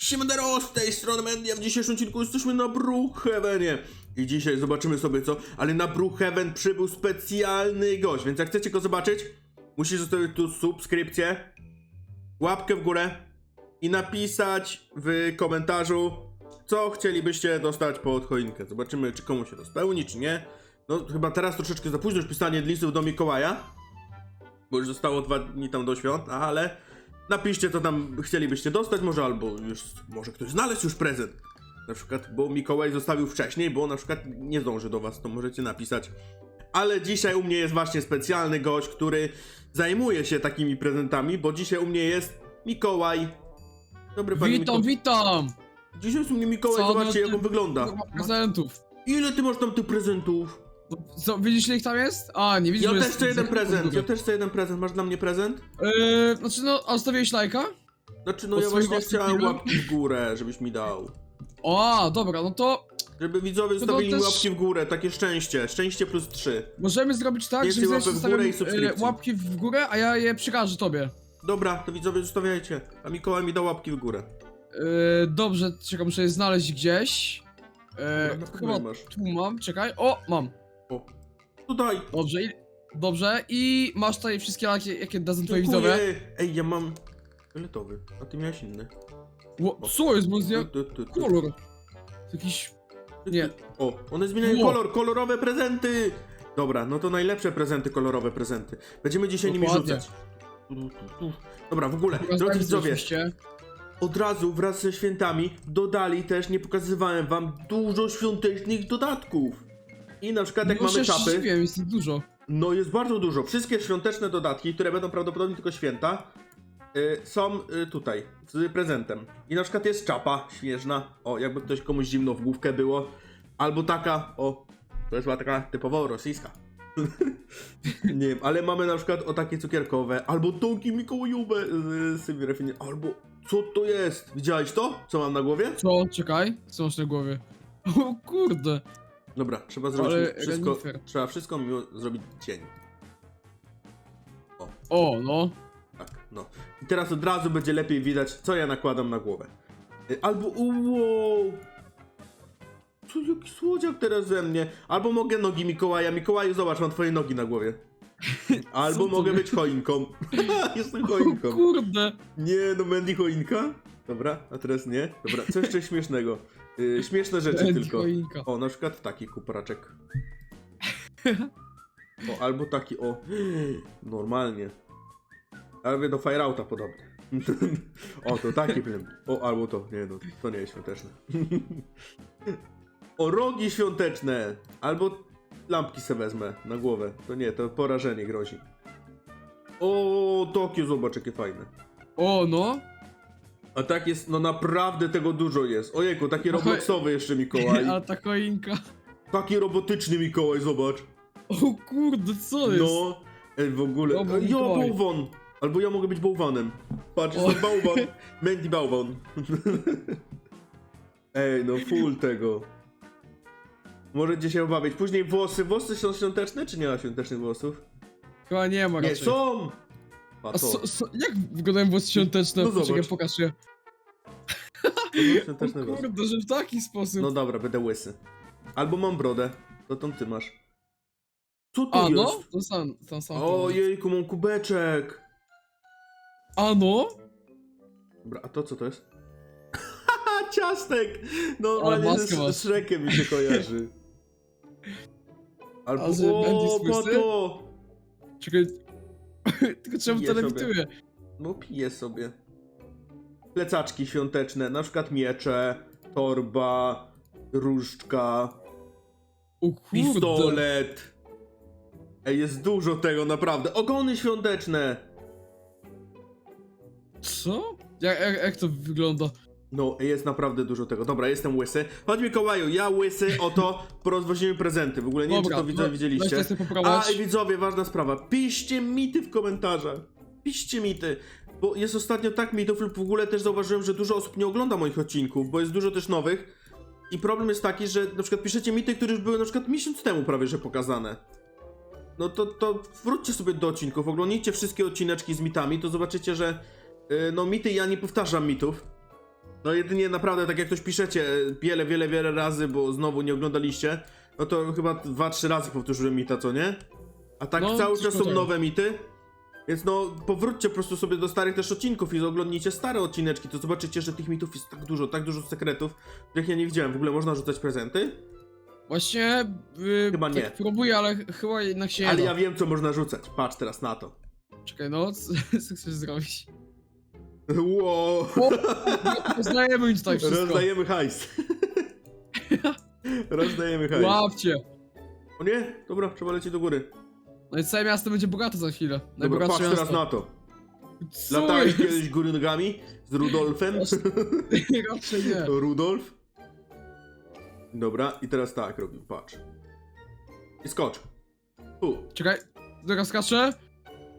Siemandero, z tej strony Mendia, w dzisiejszym odcinku jesteśmy na Brookhavenie I dzisiaj zobaczymy sobie co, ale na Brookhaven przybył specjalny gość, więc jak chcecie go zobaczyć, musisz zostawić tu subskrypcję, łapkę w górę i napisać w komentarzu, co chcielibyście dostać pod choinkę. Zobaczymy, czy komu się to spełni, czy nie. No, chyba teraz troszeczkę za późno już pisanie listów do Mikołaja, bo już zostało dwa dni tam do świąt, ale napiszcie, co tam chcielibyście dostać, może albo już, może ktoś znalazł już prezent. Na przykład, bo Mikołaj zostawił wcześniej, bo na przykład nie zdąży do was, to możecie napisać. Ale dzisiaj u mnie jest właśnie specjalny gość, który zajmuje się takimi prezentami, bo dzisiaj u mnie jest Mikołaj. Dobry panie Witam, Miko- witam! Dzisiaj jest u mnie Mikołaj, Co, zobaczcie jak on wygląda. Kurwa, prezentów. Ile ty masz tam tych prezentów? Co, widzisz ile ich tam jest? A, nie widzisz, Ja też jest chcę jeden prezent, ja też chcę jeden prezent. Masz dla mnie prezent? Yy, znaczy no, a zostawiłeś lajka? Znaczy, no Od ja właśnie chciałem łapki w górę, żebyś mi dał. O, dobra, no to Żeby widzowie To zostawili mi też- łapki w górę, takie szczęście. Szczęście plus 3. możemy zrobić tak, Więcej że łapek w górę i subskrypcji. e, łapki w górę, a ja je przekażę tobie. Dobra, to widzowie zostawiajcie. A Mikołaj mi da łapki w górę. Yy, dobrze, czekaj, muszę je znaleźć gdzieś. Yy, Dobra, no, chyba masz. tu mam, czekaj. O, mam. O. Tutaj. Dobrze, i, dobrze. I masz tutaj wszystkie, jakie, jakie dadzą twoi widzowie. Dziękuję. Ej, ja mam fioletowy, a ty miałeś inny. Ło, co jest, bo ja... Tu, tu, tu, tu. Kolor. Jakiś... Nie. O, one zmieniają Ło. kolor, kolorowe prezenty! Dobra, no to najlepsze prezenty, kolorowe prezenty. Będziemy dzisiaj nimi Dokładnie. rzucać. Tu, tu, tu. Dobra, w ogóle, drodzy Pokazałem widzowie, oczywiście. od razu wraz ze świętami dodali też, nie pokazywałem wam, dużo świątecznych dodatków. I na przykład jak No, mamy czapy, zdziwiłem, jest ich dużo. no jest bardzo dużo. Wszystkie świąteczne dodatki, które będą prawdopodobnie tylko święta, y, są y, tutaj, z prezentem. I na przykład jest czapa śnieżna, o, jakby ktoś komuś zimno w główkę było. Albo taka, o, to jest chyba taka typowo rosyjska. nie wiem, ale mamy na przykład o takie cukierkowe, albo tonki mikołajowe z sybirefiny, albo co to jest? Widziałeś to? Co mam na głowie? Co? Czekaj, co masz na głowie? O kurde. Dobra, trzeba zrobić Ale mi wszystko, renifer. trzeba wszystko miło zrobić cień. O, no. Tak, no. I teraz od razu będzie lepiej widać, co ja nakładam na głowę. Y, Albo, wow! Co, jaki słodziak teraz ze mnie? Albo mogę nogi Mikołaja. Mikołaju, zobacz, mam twoje nogi na głowie. Albo Co to mogę być choinką. Jestem O choinką. kurde. Nie, no Mandy choinka? Dobra, a teraz nie. Dobra, co jeszcze śmiesznego? Y, śmieszne rzeczy Będzie tylko. choinka. O, na przykład taki kupraczek. O, albo taki, o. Normalnie. Ale do Fireouta podobny. o, to taki film. O, albo to. Nie no, to nie jest świąteczne. o, rogi świąteczne. Albo lampki se wezmę na głowę. To nie, to porażenie grozi. O, Tokio, zobacz jakie fajne. O, no. A tak jest, no naprawdę tego dużo jest. Ojejku, taki Oj. robloxowy jeszcze Mikołaj. A ta choinka. Taki robotyczny Mikołaj, zobacz. O kurde, co jest? No, ej, w ogóle. Ja, Mikołaj. bałwan! Albo ja mogę być bałwanem. Patrz, O. jestem bałwan. Mandy bałwan. Ej, no full tego. Możecie się obawiać. Później włosy. Włosy są świąteczne, czy nie ma świątecznych włosów? Chyba nie ma Nie, raczej. są! A A to. so, so, jak wyglądają włosy świąteczne? No zobacz. Czekaj, pokaż je. włosy. kurde, że w taki sposób. No dobra, będę łysy. Albo mam brodę. To tą ty masz. Co to A, jest? no? To sam. Ojejku, mam kubeczek. A, no? Dobra, a to co to jest? Haha, ciastek! Normalnie ze maskę z, masz. z Shrekiem mi się kojarzy. Albo, A że o, Mandy po słysy? to! Czekaj. Tylko czemu to lewituje? No piję sobie. Plecaczki świąteczne, na przykład miecze, torba, różdżka, O pistolet. Ej, jest dużo tego, naprawdę. Ogony świąteczne! Co? Jak, jak, jak to wygląda? No, jest naprawdę dużo tego. Dobra, jestem łysy. Chodź Mikołaju, ja łysy, oto porozwozimy prezenty. W ogóle nie wiem, czy to no, widzieliście. weź to sobie A i widzowie, ważna sprawa. Piszcie mity w komentarzach. Piszcie mity. Bo jest ostatnio tak mitów lub w ogóle też zauważyłem, że dużo osób nie ogląda moich odcinków, bo jest dużo też nowych. I problem jest taki, że na przykład piszecie mity, które już były na przykład miesiąc temu prawie że pokazane. No to, to wróćcie sobie do odcinków, oglądnijcie wszystkie odcineczki z mitami, to zobaczycie, że yy, no mity, ja nie powtarzam mitów. No jedynie naprawdę, tak jak ktoś piszecie wiele, wiele, wiele razy, bo znowu nie oglądaliście, no to chyba dwa, trzy razy powtórzyłem mita, co nie? A tak No, cały czas są nowe mity. Więc no, powróćcie po prostu sobie do starych też odcinków i oglądnijcie stare odcineczki, to zobaczycie, że tych mitów jest tak dużo, tak dużo sekretów, których ja nie widziałem. W ogóle można rzucać prezenty? Właśnie... Yy, Chyba nie. Tak próbuję, ale ch- chyba jednak się Ale ja wiem, co można rzucać. Patrz teraz na to. Czekaj, no, co chcesz zrobić? Wow. Poznajemy już tak wszystko. Rozdajemy hajs. Rozdajemy hajs. Łapcie. O nie? Dobra, trzeba lecieć do góry. No i całe miasto będzie bogate za chwilę. Dobra, Najbogatsze patrz miasto. teraz na to. Co Latałeś jest? kiedyś góry nogami z Rudolfem? Raczej nie. Rudolf? Dobra, i teraz tak robił, patrz. I skocz. Tu, Czekaj, zaraz skaczę.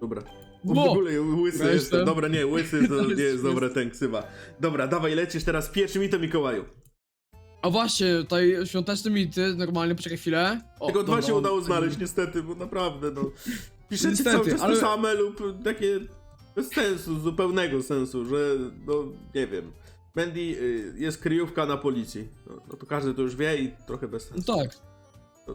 dobra. W ogóle łysy jestem. Dobra, nie, łysy to nie jest dobra ten ksywa. Dobra, dawaj, lecisz teraz pierwszy mito Mikołaju. A właśnie, tutaj świąteczne mity, normalnie, poczekaj chwilę. O, Tylko dwa dobra, się on- udało znaleźć niestety, bo naprawdę no. Piszecie Niestety, cały czas ale- to same lub takie bez sensu, zupełnego sensu, że no nie wiem. Mandy y, jest kryjówka na policji. No, no to każdy to już wie i trochę bez No sensu. tak.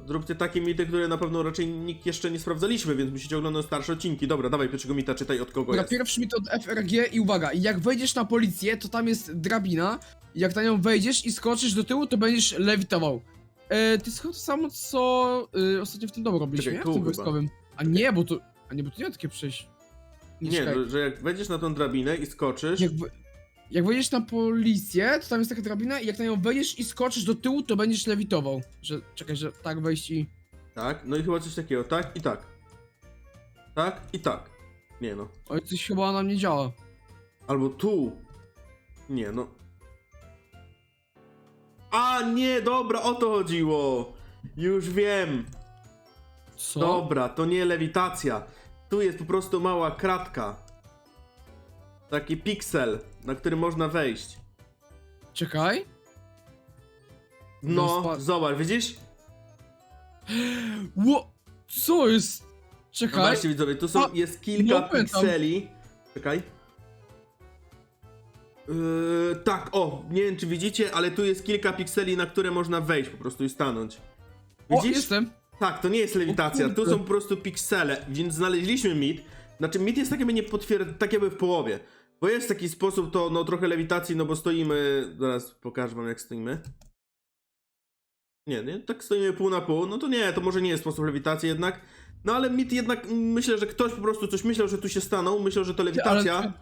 Zróbcie takie mity, które na pewno raczej nikt jeszcze nie sprawdzaliśmy, więc musicie oglądać starsze odcinki. Dobra, dawaj pierwszego mita, czytaj od kogo Dobra, jest. pierwszy mit od FRG i uwaga, jak wejdziesz na policję, to tam jest drabina. Jak na nią wejdziesz i skoczysz do tyłu, to będziesz lewitował. E, to jest chyba to samo, co e, ostatnio w tym domu robiliśmy, Czekaj, nie? tu W tym chyba. wojskowym. A nie, bo to... A nie, bo to nie ma takie przejść. Nie, czekaj. że, że jak wejdziesz na tą drabinę i skoczysz, Jak, we- jak wejdziesz na policję, to tam jest taka drabina i jak na nią wejdziesz i skoczysz do tyłu, to będziesz lewitował. Że, czekaj, że tak wejść i... tak, no i chyba coś takiego, tak i tak. Tak i tak. Nie no. Oj, coś chyba nam nie działa. Albo tu. Nie, no. A nie, dobra, o to chodziło. Już wiem. Co? Dobra, to nie lewitacja. Tu jest po prostu mała kratka. Taki piksel, na który można wejść. Czekaj. No, Rozpa- zobacz, widzisz? Ło! Co jest? Czekaj. Zobaczcie widzowie, tu są, A, jest kilka no, pamiętam. pikseli. Czekaj. Yy, tak, o, nie wiem czy widzicie, ale tu jest kilka pikseli, na które można wejść po prostu i stanąć. O, Widzisz? jestem. Tak, to nie jest lewitacja, tu kurde. są po prostu piksele, więc znaleźliśmy mit. Znaczy mit jest tak jakby nie potwierd... tak jakby w połowie. Bo jest taki sposób to, no trochę lewitacji, no bo stoimy, zaraz pokażę wam jak stoimy. Nie, nie, tak stoimy pół na pół, no to nie, to może nie jest sposób lewitacji jednak. No ale mit jednak, mm, myślę, że ktoś po prostu coś myślał, że tu się stanął, myślał, że to lewitacja. Ale,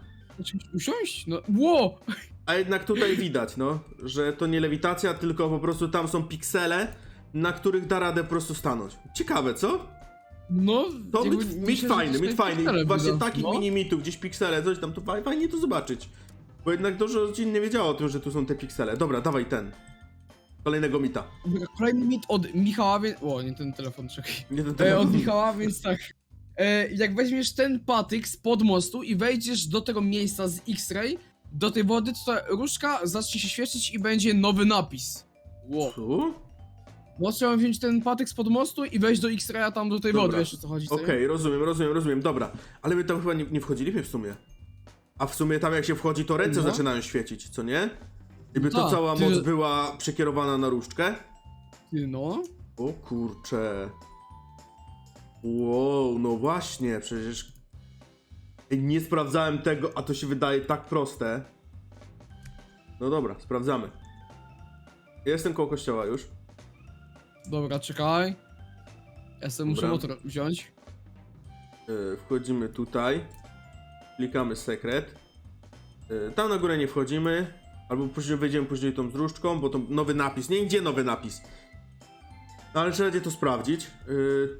usiąść? No, ło! A jednak tutaj widać, no, że to nie lewitacja, tylko po prostu tam są piksele, na których da radę po prostu stanąć. Ciekawe, co? No, To jakby mit, mit myślę, że fajny, tutaj mit fajny. piksele Właśnie będą. takich no. mini mitów, gdzieś piksele, coś tam, to faj- fajnie to zobaczyć. Bo jednak dużo rodzin nie wiedziało o tym, że tu są te piksele. Dobra, dawaj ten. Kolejnego mita. Dobra, Kolejny mit od Michała, więc... O, nie ten telefon, czekaj. Nie ten E, telefon. od Michała, więc tak. E, jak weźmiesz ten patyk spod mostu i wejdziesz do tego miejsca z X-ray, do tej wody, to ta różka zacznie się świecić i będzie nowy napis. Ło. Tu? No trzeba wziąć ten patyk spod mostu i wejść do X-raya tam do tej Dobra. wody, wiesz o co chodzi, co nie? Okej, rozumiem, rozumiem, rozumiem, dobra. Ale my tam chyba nie, nie wchodziliśmy w sumie. A w sumie tam jak się wchodzi, to ręce No. zaczynają świecić, co nie? Gdyby to Tak, cała ty- moc była przekierowana na różdżkę. Ty, no. O kurcze. Wow, no właśnie, przecież... Ej, Nie sprawdzałem tego, a to się wydaje tak proste. No dobra, sprawdzamy. Jestem koło kościoła już. Dobra, czekaj. Ja sobie muszę Dobra. motor wziąć. Yy, wchodzimy tutaj. Klikamy sekret. Yy, tam na górę nie wchodzimy. Albo później wejdziemy później tą z różdżką, bo to nowy napis. Nie, gdzie nowy napis? No ale trzeba będzie to sprawdzić. Yy,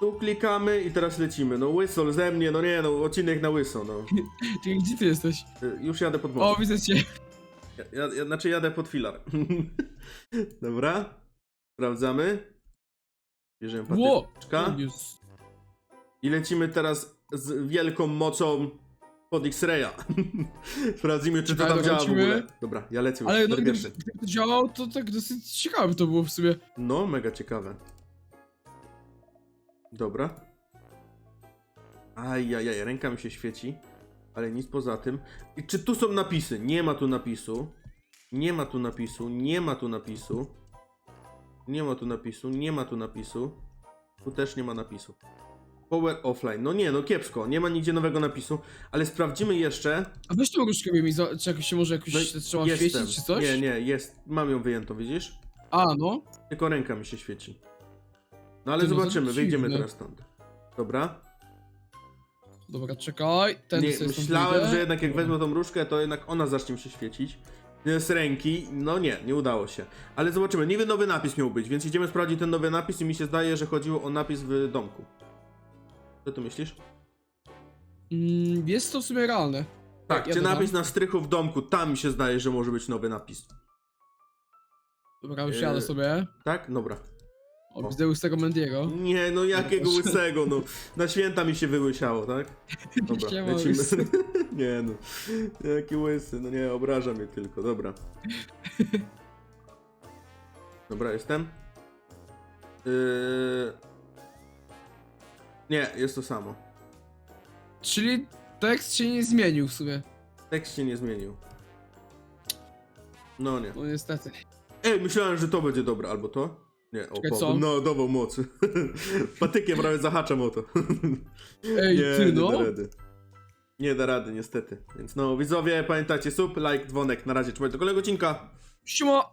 tu klikamy i teraz lecimy. No łysol ze mnie, no nie no, odcinek na łyso, no. Gdzie ty jesteś? Już jadę pod O, most. widzę cię. Ja, ja, znaczy jadę pod filar. Dobra. Sprawdzamy. Bierzemy Ło! patyczka. Jest. I lecimy teraz z wielką mocą pod X-Raya. Sprawdzimy, czy to Czekaj, tam działa w lecimy. ogóle. Dobra, ja lecę już. Ale no, gdyby, pierwszy. to działało, to tak dosyć ciekawe to było w sumie. No, mega ciekawe. Dobra. Ajajaj, ręka mi się świeci. Ale nic poza tym. I czy tu są napisy? Nie ma tu napisu. Nie ma tu napisu. Nie ma tu napisu. Nie ma tu napisu. Nie ma tu napisu. Tu też nie ma napisu. Power offline. No nie, no kiepsko. Nie ma nigdzie nowego napisu. Ale sprawdzimy jeszcze. A weź tą różkę mi, za- czy jakoś się może jakoś No, trzeba jestem. świecić, czy coś? Nie, nie, jest. Mam ją wyjętą, widzisz? A, no. Tylko ręka mi się świeci. No ale Ty, no zobaczymy, wyjdziemy dziwne. teraz stąd. Dobra. Dobra, czekaj. Ten Nie, myślałem, że jednak jak wezmę tą różkę, to jednak ona zacznie mi się świecić. Z ręki, no nie, nie udało się. Ale zobaczymy, niby nowy napis miał być, więc idziemy sprawdzić ten nowy napis i mi się zdaje, że chodziło o napis w domku. Co ty myślisz? Mm, jest to w sumie realne. Tak, ja czy dodam. napis na strychu w domku, tam mi się zdaje, że może być nowy napis. Dobra, już Yy, sobie. Tak? Dobra. O, widzę łysego Mendiego. Nie, no jakiego łysego, no. Na święta mi się wyłysiało, tak? Dobra, lecimy. łysy. nie no, jaki łysy, no nie, obraża mnie tylko, dobra. Dobra, jestem. Yy... Nie, jest to samo. Czyli tekst się nie zmienił w sumie. Tekst się nie zmienił. No nie. No niestety. Ej, myślałem, że to będzie dobre, albo to? Nie, o, Czekaj, po, co? no, dawał moc. Patykiem prawie zahaczam o to. Ej, nie, ty nie no. da rady. Nie da rady, niestety. Więc no, widzowie, pamiętajcie, sub, like, dzwonek. Na razie, trzymajcie do kolejnego odcinka. Siema!